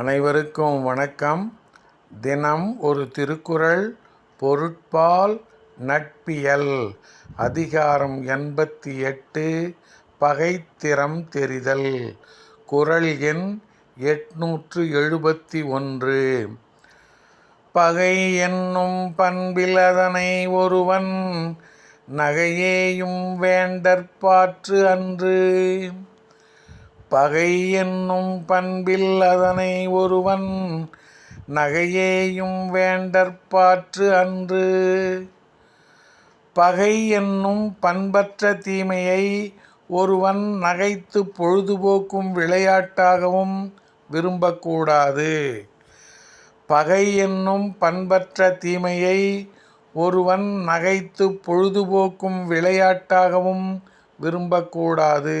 அனைவருக்கும் வணக்கம். தினம் ஒரு திருக்குறள் பொருட்பால் நட்பியல். அதிகாரம் எண்பத்தி எட்டு பகைத்திறம் தெரிதல். குறள் எண் எட்நூற்று எழுபத்தி ஒன்று. பகை என்னும் பண்பில் அதனை ஒருவன் நகையேயும் வேண்டற்பாற்று அன்று. பகை என்னும் பண்பில் அதனை ஒருவன் நகையேயும் வேண்டற்பாற்று அன்று. பகை என்னும் பண்பற்ற தீமையை ஒருவன் நகைத்து பொழுதுபோக்கும் விளையாட்டாகவும் விரும்பக்கூடாது. பகை என்னும் பண்பற்ற தீமையை ஒருவன் நகைத்து பொழுதுபோக்கும் விளையாட்டாகவும் விரும்பக்கூடாது.